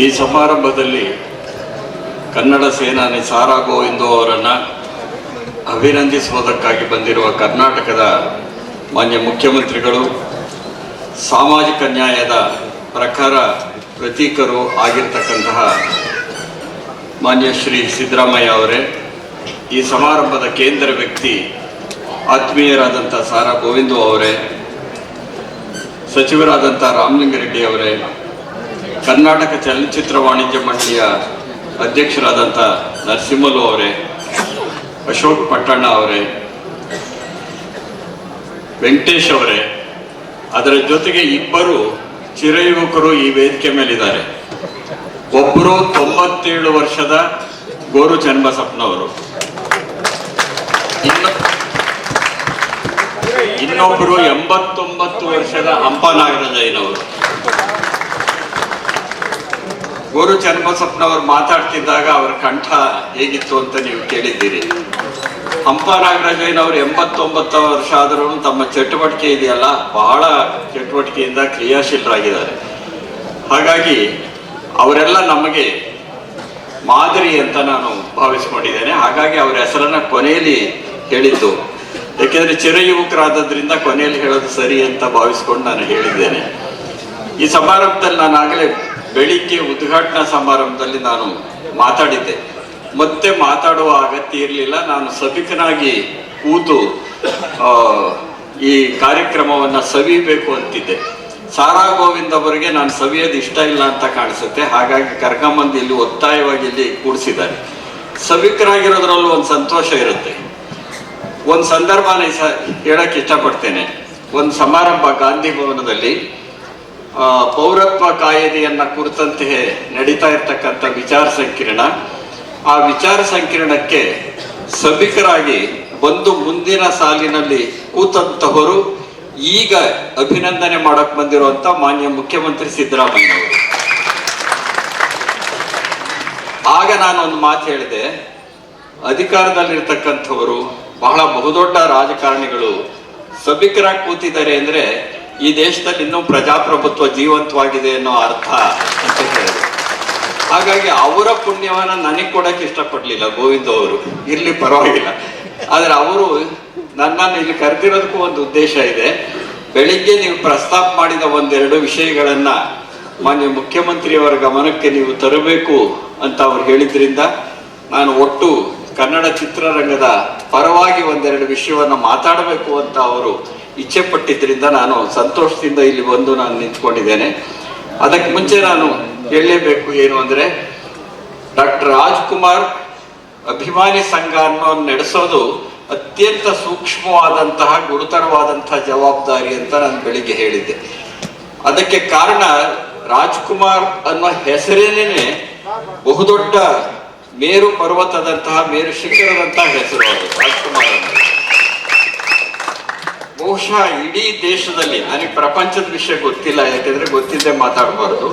ಈ ಸಮಾರಂಭದಲ್ಲಿ ಕನ್ನಡ ಸೇನಾನಿ ಸಾರಾ ಗೋವಿಂದೋ ಅವರನ್ನು ಅಭಿನಂದಿಸುವುದಕ್ಕಾಗಿ ಬಂದಿರುವ ಕರ್ನಾಟಕದ ಮಾನ್ಯ ಮುಖ್ಯಮಂತ್ರಿಗಳು, ಸಾಮಾಜಿಕ ನ್ಯಾಯದ ಪ್ರಕಾರ ಪ್ರತೀಕರು ಆಗಿರ್ತಕ್ಕಂತಹ ಮಾನ್ಯ ಶ್ರೀ ಸಿದ್ದರಾಮಯ್ಯ ಅವರೇ, ಈ ಸಮಾರಂಭದ ಕೇಂದ್ರ ವ್ಯಕ್ತಿ ಆತ್ಮೀಯರಾದಂಥ ಸಾರಾ ಗೋವಿಂದು ಅವರೇ ಸಚಿವರಾದಂಥ ರಾಮಲಿಂಗರೆಡ್ಡಿ ಅವರೇ ಕರ್ನಾಟಕ ಚಲನಚಿತ್ರ ವಾಣಿಜ್ಯ ಮಂಡಳಿಯ ಅಧ್ಯಕ್ಷರಾದಂಥ ನರಸಿಂಹಲು ಅವರೇ, ಅಶೋಕ್ ಪಟ್ಟಣ್ಣ ಅವರೇ, ವೆಂಕಟೇಶ್ ಅವರೇ, ಅದರ ಜೊತೆಗೆ ಇಬ್ಬರು ಚಿರಯುವಕರು ಈ ವೇದಿಕೆ ಮೇಲಿದ್ದಾರೆ. ಒಬ್ಬರು ತೊಂಬತ್ತೇಳು ವರ್ಷದ ಗೋರು ಇನ್ನು ಇನ್ನೊಬ್ಬರು ಎಂಬತ್ತೊಂಬತ್ತು ವರ್ಷದ ಹಂಪ ನಾಗರಾಜಯ್ಯನವರು ಗೋರು ಚನ್ನಬಸಪ್ಪನವರು ಮಾತಾಡ್ತಿದ್ದಾಗ ಅವರ ಕಂಠ ಹೇಗಿತ್ತು ಅಂತ ನೀವು ಕೇಳಿದ್ದೀರಿ. ಹಂಪ ನಾಗರಾಜಯ್ಯನವರು ಎಂಬತ್ತೊಂಬತ್ತು ವರ್ಷ ಆದರೂ ತಮ್ಮ ಚಟುವಟಿಕೆ ಇದೆಯಲ್ಲ, ಬಹಳ ಚಟುವಟಿಕೆಯಿಂದ ಕ್ರಿಯಾಶೀಲರಾಗಿದ್ದಾರೆ. ಹಾಗಾಗಿ ಅವರೆಲ್ಲ ನಮಗೆ ಮಾದರಿ ಅಂತ ನಾನು ಭಾವಿಸ್ಕೊಂಡಿದ್ದೇನೆ. ಹಾಗಾಗಿ ಅವರ ಹೆಸರನ್ನ ಕೊನೆಯಲ್ಲಿ ಹೇಳಿದ್ದು. ಯಾಕೆಂದ್ರೆ ಚಿರಯುವಕರಾದದ್ರಿಂದ ಕೊನೆಯಲ್ಲಿ ಹೇಳೋದು ಸರಿ ಅಂತ ಭಾವಿಸ್ಕೊಂಡು ನಾನು ಹೇಳಿದ್ದೇನೆ. ಈ ಸಮಾರಂಭದಲ್ಲಿ ನಾನು ಆಗಲೇ ಬೆಳಿಗ್ಗೆ ಉದ್ಘಾಟನಾ ಸಮಾರಂಭದಲ್ಲಿ ನಾನು ಮಾತಾಡಿದ್ದೆ. ಮತ್ತೆ ಮಾತಾಡುವ ಅಗತ್ಯ ಇರಲಿಲ್ಲ. ನಾನು ಸಭಿಕನಾಗಿ ಕೂತು ಈ ಕಾರ್ಯಕ್ರಮವನ್ನು ಸವಿಬೇಕು ಅಂತಿದ್ದೆ. ಸಾರಾ ಗೋವಿಂದ್ ಅವರಿಗೆ ನಾನು ಸವಿಯೋದು ಇಷ್ಟ ಇಲ್ಲ ಅಂತ ಕಾಣಿಸುತ್ತೆ. ಹಾಗಾಗಿ ಕರ್ಕಂಬಂದು ಇಲ್ಲಿ ಒತ್ತಾಯವಾಗಿ ಇಲ್ಲಿ ಕೂಡಿಸಿದ್ದಾರೆ. ಸಭಿಕರಾಗಿರೋದ್ರಲ್ಲೂ ಒಂದು ಸಂತೋಷ ಇರುತ್ತೆ. ಒಂದು ಸಂದರ್ಭನ ಹೇಳಕ್ಕೆ ಇಷ್ಟಪಡ್ತೇನೆ. ಒಂದು ಸಮಾರಂಭ ಗಾಂಧಿ ಭವನದಲ್ಲಿ ಪೌರತ್ವ ಕಾಯ್ದೆಯನ್ನ ಕುರಿತಂತೆ ನಡೀತಾ ಇರ್ತಕ್ಕಂಥ ವಿಚಾರ ಸಂಕಿರಣ. ಆ ವಿಚಾರ ಸಂಕಿರಣಕ್ಕೆ ಸಭಿಕರಾಗಿ ಬಂದು ಮುಂದಿನ ಸಾಲಿನಲ್ಲಿ ಕೂತಂತಹವರು ಈಗ ಅಭಿನಂದನೆ ಮಾಡಕ್ ಬಂದಿರುವಂತ ಮಾನ್ಯ ಮುಖ್ಯಮಂತ್ರಿ ಸಿದ್ದರಾಮಯ್ಯ ಅವರು. ಆಗ ನಾನು ಒಂದು ಮಾತು ಹೇಳಿದೆ. ಅಧಿಕಾರದಲ್ಲಿರ್ತಕ್ಕಂಥವರು ಬಹಳ ಬಹುದೊಡ್ಡ ರಾಜಕಾರಣಿಗಳು ಸಭಿಕರಾಗಿ ಕೂತಿದ್ದಾರೆ ಅಂದ್ರೆ ಈ ದೇಶದಲ್ಲಿ ಇನ್ನೂ ಪ್ರಜಾಪ್ರಭುತ್ವ ಜೀವಂತವಾಗಿದೆ ಅನ್ನೋ ಅರ್ಥ ಅಂತ ಹೇಳಿದ್ರು. ಹಾಗಾಗಿ ಅವರ ಪುಣ್ಯವನ್ನ ನನಗೆ ಕೊಡಕ್ಕೆ ಇಷ್ಟಪಡ್ಲಿಲ್ಲ, ಗೋವಿಂದ ಅವರು. ಇರ್ಲಿ, ಪರವಾಗಿಲ್ಲ. ಆದ್ರೆ ಅವರು ನನ್ನನ್ನು ಇಲ್ಲಿ ಕರೆದಿರೋದಕ್ಕೂ ಒಂದು ಉದ್ದೇಶ ಇದೆ. ಬೆಳಿಗ್ಗೆ ನೀವು ಪ್ರಸ್ತಾಪ ಮಾಡಿದ ಒಂದೆರಡು ವಿಷಯಗಳನ್ನ ಮಾನ್ಯ ಮುಖ್ಯಮಂತ್ರಿಯವರ ಗಮನಕ್ಕೆ ನೀವು ತರಬೇಕು ಅಂತ ಅವ್ರು ಹೇಳಿದ್ರಿಂದ ನಾನು ಒಟ್ಟು ಕನ್ನಡ ಚಿತ್ರರಂಗದ ಪರವಾಗಿ ಒಂದೆರಡು ವಿಷಯವನ್ನ ಮಾತಾಡಬೇಕು ಅಂತ ಅವರು ಇಚ್ಛೆ ಪಟ್ಟಿದ್ದರಿಂದ ನಾನು ಸಂತೋಷದಿಂದ ಇಲ್ಲಿ ಬಂದು ನಾನು ನಿಂತ್ಕೊಂಡಿದ್ದೇನೆ. ಅದಕ್ಕೆ ಮುಂಚೆ ನಾನು ಹೇಳಲೇಬೇಕು ಏನು ಅಂದರೆ, ಡಾಕ್ಟರ್ ರಾಜ್ಕುಮಾರ್ ಅಭಿಮಾನಿ ಸಂಘ ಅನ್ನೋ ನಡೆಸೋದು ಅತ್ಯಂತ ಸೂಕ್ಷ್ಮವಾದಂತಹ ಗುರುತರವಾದಂತಹ ಜವಾಬ್ದಾರಿ ಅಂತ ನಾನು ಬೆಳಿಗ್ಗೆ ಹೇಳಿದ್ದೆ. ಅದಕ್ಕೆ ಕಾರಣ ರಾಜ್ಕುಮಾರ್ ಅನ್ನೋ ಹೆಸರೇನೇನೆ ಬಹುದೊಡ್ಡ ಮೇರು ಪರ್ವತದಂತಹ ಮೇರು ಶಿಖರದಂತಹ ಹೆಸರು ಅದು, ರಾಜ್ಕುಮಾರ್ ಬಹುಶಃ ಇಡೀ ದೇಶದಲ್ಲಿ ನನಗೆ ಪ್ರಪಂಚದ ವಿಷಯ ಗೊತ್ತಿಲ್ಲ, ಯಾಕೆಂದ್ರೆ ಗೊತ್ತಿದ್ದೆ ಮಾತಾಡಬಾರ್ದು.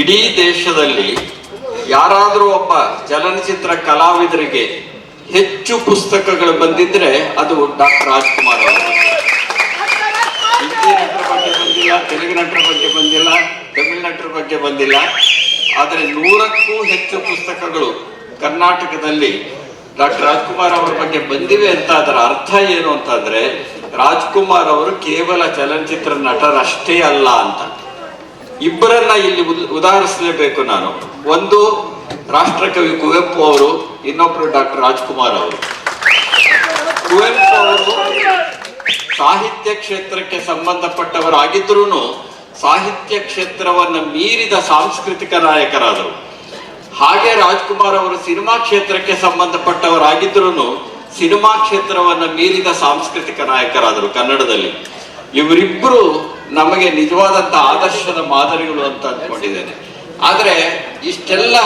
ಇಡೀ ದೇಶದಲ್ಲಿ ಯಾರಾದರೂ ಒಬ್ಬ ಚಲನಚಿತ್ರ ಕಲಾವಿದರಿಗೆ ಹೆಚ್ಚು ಪುಸ್ತಕಗಳು ಬಂದಿದ್ರೆ ಅದು ಡಾಕ್ಟರ್ ರಾಜ್ಕುಮಾರ್ ಅವರು. ಹಿಂದಿ ನಟರ ಬಗ್ಗೆ ಬಂದಿಲ್ಲ, ತೆಲುಗು ನಟರ ಬಗ್ಗೆ ಬಂದಿಲ್ಲ, ತಮಿಳು ನಟರ ಬಗ್ಗೆ ಬಂದಿಲ್ಲ. ಆದರೆ ನೂರಕ್ಕೂ ಹೆಚ್ಚು ಪುಸ್ತಕಗಳು ಕರ್ನಾಟಕದಲ್ಲಿ ಡಾಕ್ಟರ್ ರಾಜ್ಕುಮಾರ್ ಅವರ ಬಗ್ಗೆ ಬಂದಿವೆ ಅಂತ ಅದರ ಅರ್ಥ ಏನು ಅಂತಂದ್ರೆ ರಾಜ್ಕುಮಾರ್ ಅವರು ಕೇವಲ ಚಲನಚಿತ್ರ ನಟರಷ್ಟೇ ಅಲ್ಲ ಅಂತ. ಇಬ್ಬರನ್ನ ಇಲ್ಲಿ ಉದ್- ಉದಾಹರಿಸಲೇಬೇಕು ನಾನು. ಒಂದು ರಾಷ್ಟ್ರಕವಿ ಕುವೆಂಪು ಅವರು, ಇನ್ನೊಬ್ರು ಡಾಕ್ಟರ್ ರಾಜ್ಕುಮಾರ್ ಅವರು. ಕುವೆಂಪು ಅವರು ಸಾಹಿತ್ಯ ಕ್ಷೇತ್ರಕ್ಕೆ ಸಂಬಂಧಪಟ್ಟವರಾಗಿದ್ರೂ ಸಾಹಿತ್ಯ ಕ್ಷೇತ್ರವನ್ನು ಮೀರಿದ ಸಾಂಸ್ಕೃತಿಕ ನಾಯಕರಾದರು. ಹಾಗೆ ರಾಜ್ಕುಮಾರ್ ಅವರು ಸಿನಿಮಾ ಕ್ಷೇತ್ರಕ್ಕೆ ಸಂಬಂಧಪಟ್ಟವರಾಗಿದ್ರೂ ಸಿನಿಮಾ ಕ್ಷೇತ್ರವನ್ನ ಮೀರಿದ ಸಾಂಸ್ಕೃತಿಕ ನಾಯಕರಾದರು ಕನ್ನಡದಲ್ಲಿ. ಇವರಿಬ್ಬರು ನಮಗೆ ನಿಜವಾದಂತ ಆದರ್ಶದ ಮಾದರಿಗಳು ಅಂತ ಅಂದ್ಕೊಂಡಿದ್ದೇನೆ. ಆದ್ರೆ ಇಷ್ಟೆಲ್ಲ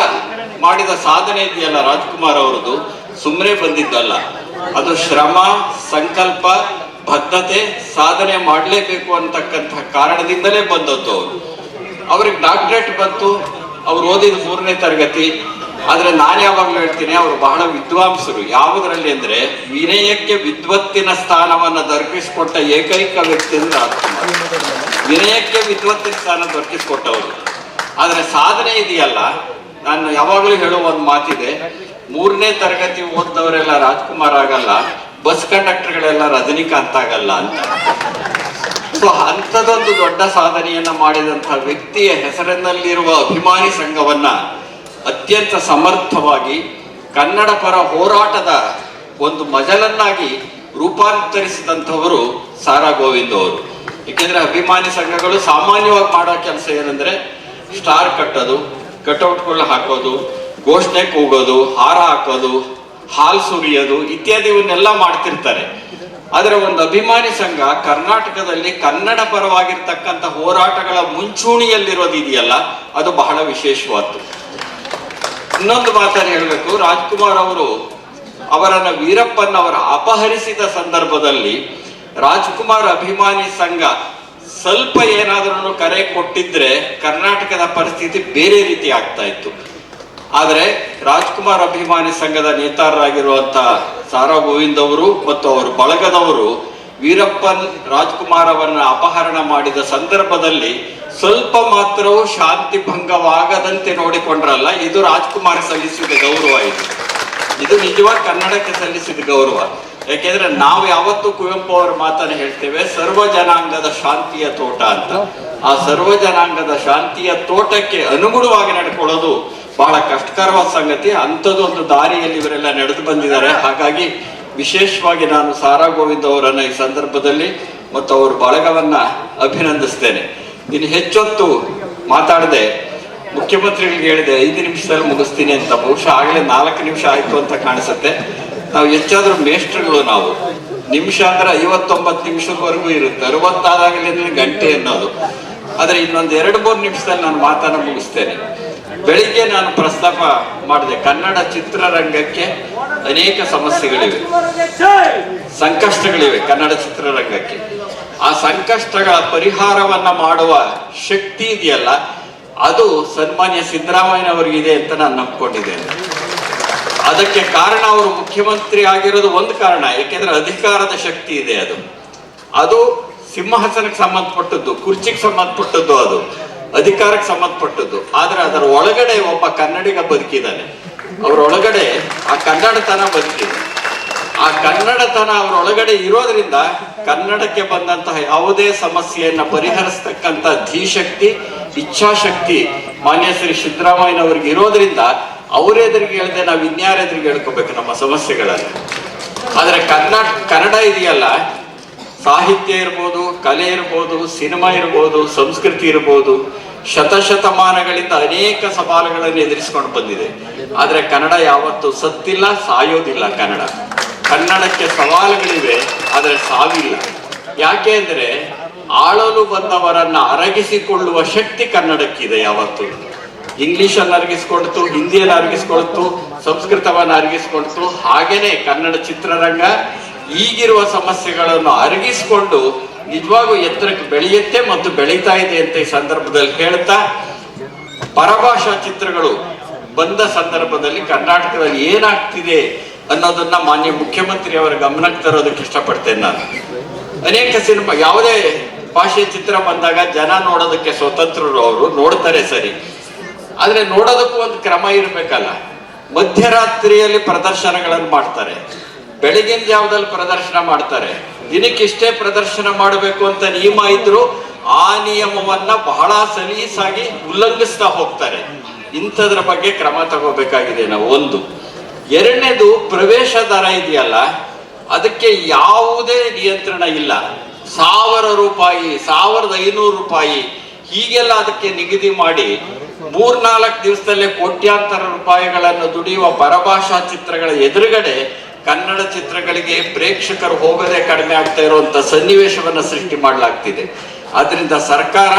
ಮಾಡಿದ ಸಾಧನೆ ಇದೆಯಲ್ಲ ರಾಜ್ಕುಮಾರ್ ಅವರದು ಸುಮ್ಮನೆ ಬಂದಿದ್ದಲ್ಲ. ಅದು ಶ್ರಮ, ಸಂಕಲ್ಪ, ಬದ್ಧತೆ, ಸಾಧನೆ ಮಾಡಲೇಬೇಕು ಅಂತಕ್ಕಂಥ ಕಾರಣದಿಂದಲೇ ಬಂದದ್ದು ಅವರು. ಅವ್ರಿಗೆ ಡಾಕ್ಟರೇಟ್ ಬಂತು, ಅವ್ರು ಓದಿದ ಮೂರನೇ ತರಗತಿ ಆದ್ರೆ ನಾನು ಯಾವಾಗಲೂ ಹೇಳ್ತೀನಿ, ಅವರು ಬಹಳ ವಿದ್ವಾಂಸರು. ಯಾವುದರಲ್ಲಿ ಅಂದ್ರೆ, ವಿನಯಕ್ಕೆ ವಿದ್ವತ್ತಿನ ಸ್ಥಾನವನ್ನು ದೊರಕಿಸಿಕೊಟ್ಟ ಏಕೈಕ ವ್ಯಕ್ತಿ ಅಂದ್ರೆ ವಿನಯಕ್ಕೆ ವಿದ್ವತ್ತಿನ ಸ್ಥಾನ ದೊರಕಿಸಿಕೊಟ್ಟವರು. ಆದರೆ ಸಾಧನೆ ಇದೆಯಲ್ಲ, ನಾನು ಯಾವಾಗಲೂ ಹೇಳೋ ಒಂದು ಮಾತಿದೆ, ಮೂರನೇ ತರಗತಿ ಓದಿದವರೆಲ್ಲ ರಾಜ್ಕುಮಾರ್ ಆಗಲ್ಲ, ಬಸ್ ಕಂಡಕ್ಟರ್ಗಳೆಲ್ಲ ರಜನಿಕಾಂತ್ ಆಗಲ್ಲ ಅಂತ. ಸೊ ಅಂಥದೊಂದು ದೊಡ್ಡ ಸಾಧನೆಯನ್ನ ಮಾಡಿದಂಥ ವ್ಯಕ್ತಿಯ ಹೆಸರಿನಲ್ಲಿರುವ ಅಭಿಮಾನಿ ಸಂಘವನ್ನ ಅತ್ಯಂತ ಸಮರ್ಥವಾಗಿ ಕನ್ನಡ ಪರ ಹೋರಾಟದ ಒಂದು ಮಜಲನ್ನಾಗಿ ರೂಪಾಂತರಿಸಿದಂಥವರು ಸಾರಾ ಗೋವಿಂದ್ ಅವರು. ಏಕೆಂದ್ರೆ ಅಭಿಮಾನಿ ಸಂಘಗಳು ಸಾಮಾನ್ಯವಾಗಿ ಮಾಡೋ ಕೆಲಸ ಏನಂದ್ರೆ ಸ್ಟಾರ್ ಕಟ್ಟೋದು ಕಟೌಟ್ಗಳು ಹಾಕೋದು, ಘೋಷಣೆ ಕೂಗೋದು, ಹಾರ ಹಾಕೋದು, ಹಾಲ್ ಸುರಿಯೋದು ಇತ್ಯಾದಿವನ್ನೆಲ್ಲ ಮಾಡ್ತಿರ್ತಾರೆ. ಆದರೆ ಒಂದು ಅಭಿಮಾನಿ ಸಂಘ ಕರ್ನಾಟಕದಲ್ಲಿ ಕನ್ನಡ ಪರವಾಗಿರ್ತಕ್ಕಂಥ ಹೋರಾಟಗಳ ಮುಂಚೂಣಿಯಲ್ಲಿರೋದು ಇದೆಯಲ್ಲ ಅದು ಬಹಳ ವಿಶೇಷವಾದ್ದು. ಇನ್ನೊಂದು ಮಾತನ್ನು ಹೇಳಬೇಕು. ರಾಜ್ಕುಮಾರ್ ಅವರು ಅವರನ್ನ ವೀರಪ್ಪನ್ ಅವರ ಅಪಹರಿಸಿದ ಸಂದರ್ಭದಲ್ಲಿ ರಾಜ್ಕುಮಾರ್ ಅಭಿಮಾನಿ ಸಂಘ ಸ್ವಲ್ಪ ಏನಾದ್ರೂ ಕರೆ ಕೊಟ್ಟಿದ್ರೆ ಕರ್ನಾಟಕದ ಪರಿಸ್ಥಿತಿ ಬೇರೆ ರೀತಿ ಆಗ್ತಾ ಇತ್ತು. ಆದರೆ ರಾಜ್ಕುಮಾರ್ ಅಭಿಮಾನಿ ಸಂಘದ ನೇತಾರರಾಗಿರುವಂತ ಸಾರಾ ಗೋವಿಂದ್ ಅವರು ಮತ್ತು ಅವರ ಬಳಗದವರು ವೀರಪ್ಪನ್ ರಾಜ್ಕುಮಾರ್ ಅವರನ್ನ ಅಪಹರಣ ಮಾಡಿದ ಸಂದರ್ಭದಲ್ಲಿ ಸ್ವಲ್ಪ ಮಾತ್ರವೂ ಶಾಂತಿ ಭಂಗವಾಗದಂತೆ ನೋಡಿಕೊಂಡ್ರಲ್ಲ, ಇದು ರಾಜ್ಕುಮಾರ್ ಸಲ್ಲಿಸಿದ ಗೌರವ ಇದು. ಇದು ನಿಜವಾಗಿ ಕನ್ನಡಕ್ಕೆ ಸಲ್ಲಿಸಿದ ಗೌರವ. ಯಾಕೆಂದ್ರೆ ನಾವು ಯಾವತ್ತೂ ಕುವೆಂಪು ಅವರ ಮಾತನ್ನು ಹೇಳ್ತೇವೆ, ಸರ್ವ ಜನಾಂಗದ ಶಾಂತಿಯ ತೋಟ ಅಂತ. ಆ ಸರ್ವ ಜನಾಂಗದ ಶಾಂತಿಯ ತೋಟಕ್ಕೆ ಅನುಗುಣವಾಗಿ ನಡ್ಕೊಳ್ಳೋದು ಬಹಳ ಕಷ್ಟಕರವಾದ ಸಂಗತಿ. ಅಂಥದ್ದೊಂದು ದಾರಿಯಲ್ಲಿ ಇವರೆಲ್ಲ ನಡೆದು ಬಂದಿದ್ದಾರೆ. ಹಾಗಾಗಿ ವಿಶೇಷವಾಗಿ ನಾನು ಸಾರಾ ಗೋವಿಂದ್ ಅವರನ್ನ ಈ ಸಂದರ್ಭದಲ್ಲಿ ಮತ್ತು ಅವ್ರ ಬಳಗವನ್ನ ಅಭಿನಂದಿಸ್ತೇನೆ. ಇನ್ನು ಹೆಚ್ಚೊತ್ತು ಮಾತಾಡದೆ, ಮುಖ್ಯಮಂತ್ರಿಗಳಿಗೆ ಹೇಳಿದೆ, ಐದು ನಿಮಿಷದಲ್ಲಿ ಮುಗಿಸ್ತೀನಿ ಅಂತ, ಬಹುಶಃ ಆಗಲೇ ನಾಲ್ಕು ನಿಮಿಷ ಆಯ್ತು ಅಂತ ಕಾಣಿಸುತ್ತೆ. ನಾವು ಹೆಚ್ಚಾದ್ರೂ ಮೇಷ್ಟ್ರುಗಳು ನಾವು, ನಿಮಿಷ ಅಂದ್ರೆ ಐವತ್ತೊಂಬತ್ತು ನಿಮಿಷದವರೆಗೂ ಇರುತ್ತೆ, ಅರವತ್ತಾದಾಗಲೇ ಗಂಟೆ ಅನ್ನೋದು. ಆದರೆ ಇನ್ನೊಂದು ಎರಡು ಮೂರು ನಿಮಿಷದಲ್ಲಿ ನಾನು ಮಾತನ್ನ ಮುಗಿಸ್ತೇನೆ. ಬೆಳಿಗ್ಗೆ ನಾನು ಪ್ರಸ್ತಾಪ ಮಾಡಿದೆ, ಕನ್ನಡ ಚಿತ್ರರಂಗಕ್ಕೆ ಅನೇಕ ಸಮಸ್ಯೆಗಳಿವೆ, ಸಂಕಷ್ಟಗಳಿವೆ ಕನ್ನಡ ಚಿತ್ರರಂಗಕ್ಕೆ. ಆ ಸಂಕಷ್ಟಗಳ ಪರಿಹಾರವನ್ನ ಮಾಡುವ ಶಕ್ತಿ ಇದೆಯಲ್ಲ, ಅದು ಸನ್ಮಾನ್ಯ ಸಿದ್ದರಾಮಯ್ಯನವರಿಗಿದೆ ಅಂತ ನಾನು ನಂಬ್ಕೊಂಡಿದ್ದೇನೆ. ಅದಕ್ಕೆ ಕಾರಣ ಅವರು ಮುಖ್ಯಮಂತ್ರಿ ಆಗಿರೋದು ಒಂದು ಕಾರಣ, ಏಕೆಂದ್ರೆ ಅಧಿಕಾರದ ಶಕ್ತಿ ಇದೆ ಅದು. ಅದು ಸಿಂಹಾಸನಕ್ಕೆ ಸಂಬಂಧಪಟ್ಟದ್ದು, ಕುರ್ಚಿಗೆ ಸಂಬಂಧಪಟ್ಟದ್ದು ಅದು, ಅಧಿಕಾರಕ್ಕೆ ಸಂಬಂಧಪಟ್ಟದ್ದು. ಆದ್ರೆ ಅದರ ಒಳಗಡೆ ಒಬ್ಬ ಕನ್ನಡಿಗ ಬದುಕಿದ್ದಾನೆ. ಅವ್ರ ಒಳಗಡೆ ಆ ಕನ್ನಡತನ ಬದುಕಿದೆ. ಆ ಕನ್ನಡತನ ಅವರೊಳಗಡೆ ಇರೋದ್ರಿಂದ ಕನ್ನಡಕ್ಕೆ ಬಂದಂತಹ ಯಾವುದೇ ಸಮಸ್ಯೆಯನ್ನ ಪರಿಹರಿಸ್ತಕ್ಕಂತ ಧೀಶಕ್ತಿ, ಇಚ್ಛಾಶಕ್ತಿ ಮಾನ್ಯ ಶ್ರೀ ಸಿದ್ದರಾಮಯ್ಯನವ್ರಿಗೆ ಇರೋದ್ರಿಂದ ಅವರೆದುರಿಗೆ ಹೇಳ್ದೆ ನಾವು ಇನ್ಯಾರೆದುರಿಗೆ ಹೇಳ್ಕೋಬೇಕು ನಮ್ಮ ಸಮಸ್ಯೆಗಳಲ್ಲಿ. ಆದ್ರೆ ಕರ್ನಾಟಕ ಕನ್ನಡ ಇದೆಯಲ್ಲ, ಸಾಹಿತ್ಯ ಇರ್ಬೋದು, ಕಲೆ ಇರ್ಬೋದು, ಸಿನಿಮಾ ಇರ್ಬೋದು, ಸಂಸ್ಕೃತಿ ಇರ್ಬೋದು, ಶತಶತಮಾನಗಳಿಂದ ಅನೇಕ ಸವಾಲುಗಳನ್ನು ಎದುರಿಸಿಕೊಂಡು ಬಂದಿದೆ. ಆದ್ರೆ ಕನ್ನಡ ಯಾವತ್ತೂ ಸತ್ತಿಲ್ಲ, ಸಾಯೋದಿಲ್ಲ ಕನ್ನಡ. ಕನ್ನಡಕ್ಕೆ ಸವಾಲುಗಳಿವೆ, ಆದರೆ ಸಾವಿಲ್ಲ. ಯಾಕೆ ಅಂದರೆ, ಆಳಲು ಬಂದವರನ್ನ ಅರಗಿಸಿಕೊಳ್ಳುವ ಶಕ್ತಿ ಕನ್ನಡಕ್ಕಿದೆ ಯಾವತ್ತು. ಇಂಗ್ಲಿಷನ್ನು ಅರಗಿಸ್ಕೊಳ್ತು, ಹಿಂದಿಯನ್ನು ಅರಗಿಸ್ಕೊಳ್ತು, ಸಂಸ್ಕೃತವನ್ನು ಅರಗಿಸ್ಕೊಳ್ತು, ಹಾಗೇನೆ ಕನ್ನಡ ಚಿತ್ರರಂಗ ಈಗಿರುವ ಸಮಸ್ಯೆಗಳನ್ನು ಅರಗಿಸಿಕೊಂಡು ನಿಜವಾಗೂ ಎತ್ತರಕ್ಕೆ ಬೆಳೆಯುತ್ತೆ ಮತ್ತು ಬೆಳೀತಾ ಇದೆ ಅಂತ ಈ ಸಂದರ್ಭದಲ್ಲಿ ಹೇಳ್ತಾ, ಪರಭಾಷಾ ಚಿತ್ರಗಳು ಬಂದ ಸಂದರ್ಭದಲ್ಲಿ ಕರ್ನಾಟಕದಲ್ಲಿ ಏನಾಗ್ತಿದೆ ಅನ್ನೋದನ್ನ ಮಾನ್ಯ ಮುಖ್ಯಮಂತ್ರಿ ಅವರ ಗಮನಕ್ಕೆ ತರೋದಕ್ಕೆ ಇಷ್ಟಪಡ್ತೇನೆ ನಾನು. ಅನೇಕ ಸಿನಿಮಾ, ಯಾವುದೇ ಭಾಷೆ ಚಿತ್ರ ಬಂದಾಗ ಜನ ನೋಡೋದಕ್ಕೆ ಸ್ವತಂತ್ರರು ಅವರು, ನೋಡ್ತಾರೆ ಸರಿ. ಆದ್ರೆ ನೋಡೋದಕ್ಕೂ ಒಂದು ಕ್ರಮ ಇರಬೇಕಲ್ಲ. ಮಧ್ಯರಾತ್ರಿಯಲ್ಲಿ ಪ್ರದರ್ಶನಗಳನ್ನು ಮಾಡ್ತಾರೆ. ಬೆಳಗಿನ ಜಾವದಲ್ಲಿ ಪ್ರದರ್ಶನ ಮಾಡ್ತಾರೆ. ದಿನಕ್ಕೆ ಇಷ್ಟೇ ಪ್ರದರ್ಶನ ಮಾಡಬೇಕು ಅಂತ ನಿಯಮ ಇದ್ರು ಆ ನಿಯಮವನ್ನ ಬಹಳ ಸಲೀಸಾಗಿ ಉಲ್ಲಂಘಿಸ್ತಾ ಹೋಗ್ತಾರೆ. ಇಂಥದ್ರ ಬಗ್ಗೆ ಕ್ರಮ ತಗೋಬೇಕಾಗಿದೆ ನಾವು, ಒಂದು. ಎರಡನೇದು ಪ್ರವೇಶ ದರ ಇದೆಯಲ್ಲ, ಅದಕ್ಕೆ ಯಾವುದೇ ನಿಯಂತ್ರಣ ಇಲ್ಲ. ಸಾವಿರ ರೂಪಾಯಿ, ಸಾವಿರದ ಐನೂರು ರೂಪಾಯಿ, ಹೀಗೆಲ್ಲ ಅದಕ್ಕೆ ನಿಗದಿ ಮಾಡಿ ಮೂರ್ನಾಲ್ಕು ದಿವಸದಲ್ಲೇ ಕೋಟ್ಯಾಂತರ ರೂಪಾಯಿಗಳನ್ನು ದುಡಿಯುವ ಪರಭಾಷಾ ಚಿತ್ರಗಳ ಎದುರುಗಡೆ ಕನ್ನಡ ಚಿತ್ರಗಳಿಗೆ ಪ್ರೇಕ್ಷಕರು ಹೋಗದೆ ಕಡಿಮೆ ಆಗ್ತಾ ಇರುವಂತ ಸನ್ನಿವೇಶವನ್ನು ಸೃಷ್ಟಿ ಮಾಡಲಾಗ್ತಿದೆ. ಆದ್ರಿಂದ ಸರ್ಕಾರ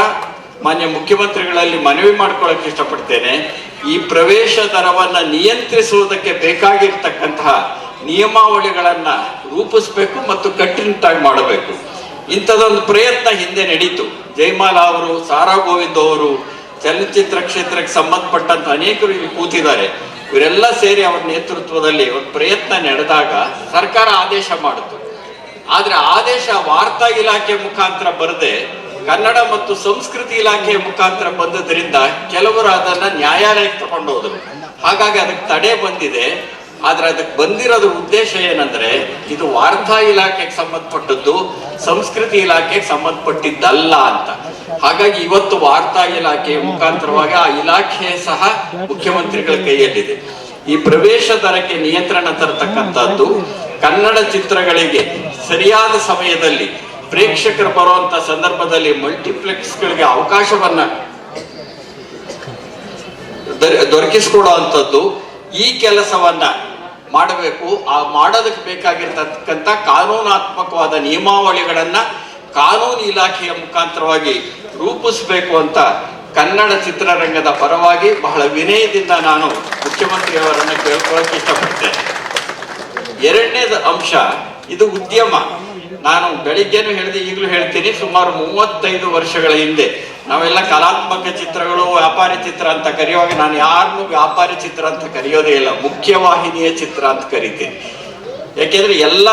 ಮಾನ್ಯ ಮುಖ್ಯಮಂತ್ರಿಗಳಲ್ಲಿ ಮನವಿ ಮಾಡ್ಕೊಳ್ಳಕ್ಕೆ ಇಷ್ಟಪಡ್ತೇನೆ. ಈ ಪ್ರವೇಶ ದರವನ್ನ ನಿಯಂತ್ರಿಸುವುದಕ್ಕೆ ಬೇಕಾಗಿರ್ತಕ್ಕಂತಹ ನಿಯಮಾವಳಿಗಳನ್ನ ರೂಪಿಸಬೇಕು ಮತ್ತು ಕಟ್ಟುನಿಟ್ಟಾಗಿ ಮಾಡಬೇಕು. ಇಂಥದೊಂದು ಪ್ರಯತ್ನ ಹಿಂದೆ ನಡೀತು. ಜಯಮಾಲಾ ಅವರು, ಸಾರಾ ಗೋವಿಂದ್ ಅವರು, ಚಲನಚಿತ್ರ ಕ್ಷೇತ್ರಕ್ಕೆ ಸಂಬಂಧಪಟ್ಟಂತ ಅನೇಕರು ಇಲ್ಲಿ ಕೂತಿದ್ದಾರೆ. ಇವರೆಲ್ಲ ಸೇರಿ ಅವರ ನೇತೃತ್ವದಲ್ಲಿ ಒಂದು ಪ್ರಯತ್ನ ನಡೆದಾಗ ಸರ್ಕಾರ ಆದೇಶ ಮಾಡಿತು ಆದ್ರೆ ಆದೇಶ ವಾರ್ತಾ ಇಲಾಖೆ ಮುಖಾಂತರ ಬರದೆ ಕನ್ನಡ ಮತ್ತು ಸಂಸ್ಕೃತಿ ಇಲಾಖೆಯ ಮುಖಾಂತರ ಬಂದದ್ರಿಂದ ಕೆಲವರು ಅದನ್ನ ನ್ಯಾಯಾಲಯಕ್ಕೆ ತಗೊಂಡು ಹೋದ್ರು. ಹಾಗಾಗಿ ಅದಕ್ಕೆ ತಡೆ ಬಂದಿದೆ. ಆದ್ರೆ ಅದಕ್ಕೆ ಬಂದಿರೋದ್ರ ಉದ್ದೇಶ ಏನಂದ್ರೆ, ಇದು ವಾರ್ತಾ ಇಲಾಖೆಗೆ ಸಂಬಂಧಪಟ್ಟದ್ದು, ಸಂಸ್ಕೃತಿ ಇಲಾಖೆಗೆ ಸಂಬಂಧಪಟ್ಟಿದ್ದಲ್ಲ ಅಂತ. ಹಾಗಾಗಿ ಇವತ್ತು ವಾರ್ತಾ ಇಲಾಖೆಯ ಮುಖಾಂತರವಾಗಿ ಆ ಇಲಾಖೆ ಸಹ ಮುಖ್ಯಮಂತ್ರಿಗಳ ಕೈಯಲ್ಲಿದೆ. ಈ ಪ್ರವೇಶ ದರಕ್ಕೆ ನಿಯಂತ್ರಣ ತರತಕ್ಕಂಥದ್ದು ಕನ್ನಡ ಚಿತ್ರಗಳಿಗೆ ಸರಿಯಾದ ಸಮಯದಲ್ಲಿ ಪ್ರೇಕ್ಷಕರು ಬರುವಂತ ಸಂದರ್ಭದಲ್ಲಿ ಮಲ್ಟಿಪ್ಲೆಕ್ಸ್ಗಳಿಗೆ ಅವಕಾಶವನ್ನ ದೊರ- ದೊರಕಿಸ್ಕೊಡುವಂಥದ್ದು ಈ ಕೆಲಸವನ್ನ ಮಾಡಬೇಕು. ಆ ಮಾಡೋದಕ್ಕೆ ಬೇಕಾಗಿರ್ತಕ್ಕಂಥ ಕಾನೂನಾತ್ಮಕವಾದ ನಿಯಮಾವಳಿಗಳನ್ನ ಕಾನೂನು ಇಲಾಖೆಯ ಮುಖಾಂತರವಾಗಿ ರೂಪಿಸಬೇಕು ಅಂತ ಕನ್ನಡ ಚಿತ್ರರಂಗದ ಪರವಾಗಿ ಬಹಳ ವಿನಯದಿಂದ ನಾನು ಮುಖ್ಯಮಂತ್ರಿಯವರನ್ನು ಕೇಳ್ಕೊಳ್ಳೋಕೆ ಇಷ್ಟಪಡ್ತೇನೆ. ಎರಡನೇದು ಅಂಶ, ಇದು ಉದ್ಯಮ. ನಾನು ಬೆಳಿಗ್ಗೆನೂ ಹೇಳಿದೆ, ಈಗಲೂ ಹೇಳ್ತೀನಿ, ಸುಮಾರು ಮೂವತ್ತೈದು ವರ್ಷಗಳ ಹಿಂದೆ ನಾವೆಲ್ಲ ಕಲಾತ್ಮಕ ಚಿತ್ರಗಳು, ವ್ಯಾಪಾರಿ ಚಿತ್ರ ಅಂತ ಕರೆಯುವಾಗ ನಾನು ಯಾರನ್ನೂ ವ್ಯಾಪಾರಿ ಚಿತ್ರ ಅಂತ ಕರೆಯೋದೇ ಇಲ್ಲ, ಮುಖ್ಯವಾಹಿನಿಯ ಚಿತ್ರ ಅಂತ ಕರಿತೀನಿ. ಯಾಕೆಂದ್ರೆ ಎಲ್ಲ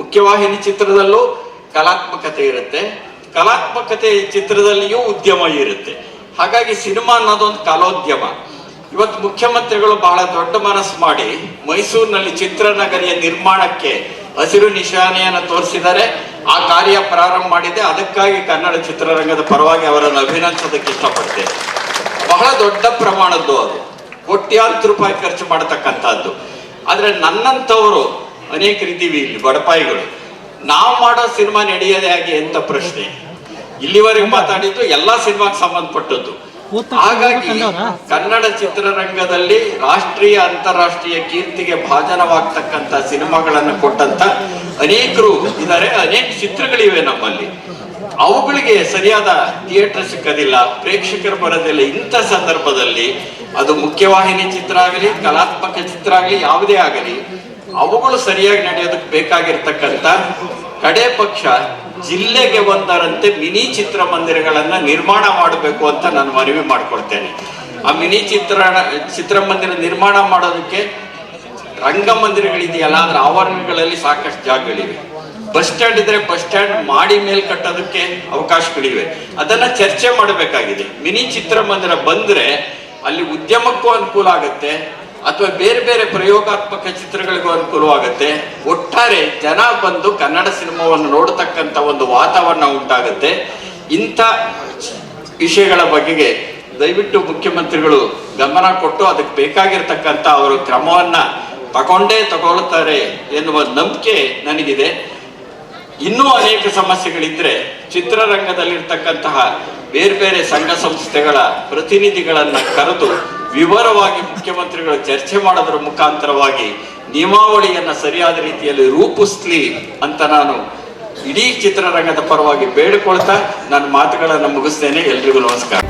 ಮುಖ್ಯವಾಹಿನಿ ಚಿತ್ರದಲ್ಲೂ ಕಲಾತ್ಮಕತೆ ಇರುತ್ತೆ, ಕಲಾತ್ಮಕತೆ ಚಿತ್ರದಲ್ಲಿಯೂ ಉದ್ಯಮ ಇರುತ್ತೆ. ಹಾಗಾಗಿ ಸಿನಿಮಾ ಅನ್ನೋದೊಂದು ಕಲೋದ್ಯಮ. ಇವತ್ತು ಮುಖ್ಯಮಂತ್ರಿಗಳು ಬಹಳ ದೊಡ್ಡ ಮನಸ್ಸು ಮಾಡಿ ಮೈಸೂರಿನಲ್ಲಿ ಚಿತ್ರನಗರಿಯ ನಿರ್ಮಾಣಕ್ಕೆ ಹಸಿರು ನಿಶಾನೆಯನ್ನು ತೋರಿಸಿದ್ದಾರೆ. ಆ ಕಾರ್ಯ ಪ್ರಾರಂಭ ಮಾಡಿದೆ ಅದಕ್ಕಾಗಿ ಕನ್ನಡ ಚಿತ್ರರಂಗದ ಪರವಾಗಿ ಅವರನ್ನು ಅಭಿನಂದಿಸೋದಕ್ಕೆ ಇಷ್ಟಪಡ್ತೇನೆ. ಬಹಳ ದೊಡ್ಡ ಪ್ರಮಾಣದ್ದು ಅದು. ಕೋಟ್ಯಾಂತರ ರೂಪಾಯಿ ಖರ್ಚು ಮಾಡತಕ್ಕಂಥದ್ದು. ಆದರೆ ನನ್ನಂಥವರು ಅನೇಕರಿದ್ದೀವಿ ಇಲ್ಲಿ ಬಡಪಾಯಿಗಳು. ನಾವು ಮಾಡೋ ಸಿನಿಮಾ ನಡೆಯೋದೇ ಹಾಗೆ ಅಂತ ಪ್ರಶ್ನೆ. ಇಲ್ಲಿವರೆಗೆ ಮಾತಾಡಿದ್ದು ಎಲ್ಲಾ ಸಿನಿಮಾಗೆ ಸಂಬಂಧಪಟ್ಟದ್ದು. ಹಾಗಾಗಿ ಕನ್ನಡ ಚಿತ್ರರಂಗದಲ್ಲಿ ರಾಷ್ಟ್ರೀಯ ಅಂತಾರಾಷ್ಟ್ರೀಯ ಕೀರ್ತಿಗೆ ಭಾಜನವಾಗ್ತಕ್ಕಂತ ಸಿನಿಮಾಗಳನ್ನು ಕೊಟ್ಟಂತ ಅನೇಕರು ಇದ್ದಾರೆ. ಅನೇಕ ಚಿತ್ರಗಳಿವೆ ನಮ್ಮಲ್ಲಿ. ಅವುಗಳಿಗೆ ಸರಿಯಾದ ಥಿಯೇಟರ್ ಸಿಕ್ಕದಿಲ್ಲ ಪ್ರೇಕ್ಷಕರು ಬರೋದಿಲ್ಲ. ಇಂಥ ಸಂದರ್ಭದಲ್ಲಿ ಅದು ಮುಖ್ಯವಾಹಿನಿ ಚಿತ್ರ ಆಗಲಿ ಕಲಾತ್ಮಕ ಚಿತ್ರ ಆಗಲಿ ಯಾವುದೇ ಆಗಲಿ ಅವುಗಳು ಸರಿಯಾಗಿ ನಡೆಯೋದಕ್ಕೆ ಬೇಕಾಗಿರ್ತಕ್ಕಂಥ ಕಡೆ ಪಕ್ಷ ಜಿಲ್ಲೆಗೆ ಒಂದರಂತೆ ಮಿನಿ ಚಿತ್ರಮಂದಿರಗಳನ್ನ ನಿರ್ಮಾಣ ಮಾಡಬೇಕು ಅಂತ ನಾನು ಮನವಿ ಮಾಡ್ಕೊಳ್ತೇನೆ. ಆ ಮಿನಿ ಚಿತ್ರ, ಚಿತ್ರಮಂದಿರ ನಿರ್ಮಾಣ ಮಾಡೋದಕ್ಕೆ ರಂಗಮಂದಿರಗಳಿದೆಯಲ್ಲ, ಅದರ ಆವರಣಗಳಲ್ಲಿ ಸಾಕಷ್ಟು ಜಾಗಗಳಿವೆ. ಬಸ್ ಸ್ಟ್ಯಾಂಡ್ ಇದ್ರೆ ಬಸ್ ಸ್ಟ್ಯಾಂಡ್ ಮಾಡಿ ಮೇಲೆ ಕಟ್ಟೋದಕ್ಕೆ ಅವಕಾಶಗಳಿವೆ. ಅದನ್ನ ಚರ್ಚೆ ಮಾಡಬೇಕಾಗಿದೆ. ಮಿನಿ ಚಿತ್ರಮಂದಿರ ಬಂದ್ರೆ ಅಲ್ಲಿ ಉದ್ಯಮಕ್ಕೂ ಅನುಕೂಲ ಆಗುತ್ತೆ ಅಥವಾ ಬೇರೆ ಬೇರೆ ಪ್ರಯೋಗಾತ್ಮಕ ಚಿತ್ರಗಳಿಗೂ ಅನುಕೂಲವಾಗುತ್ತೆ. ಒಟ್ಟಾರೆ ಜನ ಬಂದು ಕನ್ನಡ ಸಿನಿಮಾವನ್ನು ನೋಡತಕ್ಕಂತ ಒಂದು ವಾತಾವರಣ ಉಂಟಾಗುತ್ತೆ. ಇಂಥ ವಿಷಯಗಳ ಬಗೆಗೆ ದಯವಿಟ್ಟು ಮುಖ್ಯಮಂತ್ರಿಗಳು ಗಮನ ಕೊಟ್ಟು ಅದಕ್ಕೆ ಬೇಕಾಗಿರ್ತಕ್ಕಂಥ ಅವರು ಕ್ರಮವನ್ನ ತಗೊಂಡೇ ತಗೊಳ್ತಾರೆ ಎನ್ನುವ ನಂಬಿಕೆ ನನಗಿದೆ. ಇನ್ನೂ ಅನೇಕ ಸಮಸ್ಯೆಗಳಿದ್ರೆ ಚಿತ್ರರಂಗದಲ್ಲಿರ್ತಕ್ಕಂತಹ ಬೇರೆ ಬೇರೆ ಸಂಘ ಸಂಸ್ಥೆಗಳ ಪ್ರತಿನಿಧಿಗಳನ್ನ ಕರೆದು ವಿವರವಾಗಿ ಮುಖ್ಯಮಂತ್ರಿಗಳು ಚರ್ಚೆ ಮಾಡೋದ್ರ ಮುಖಾಂತರವಾಗಿ ನಿಯಮಾವಳಿಯನ್ನು ಸರಿಯಾದ ರೀತಿಯಲ್ಲಿ ರೂಪಿಸ್ಲಿ ಅಂತ ನಾನು ಇಡೀ ಚಿತ್ರರಂಗದ ಪರವಾಗಿ ಬೇಡಿಕೊಳ್ತಾ ನನ್ನ ಮಾತುಗಳನ್ನು ಮುಗಿಸ್ತೇನೆ. ಎಲ್ರಿಗೂ ನಮಸ್ಕಾರ.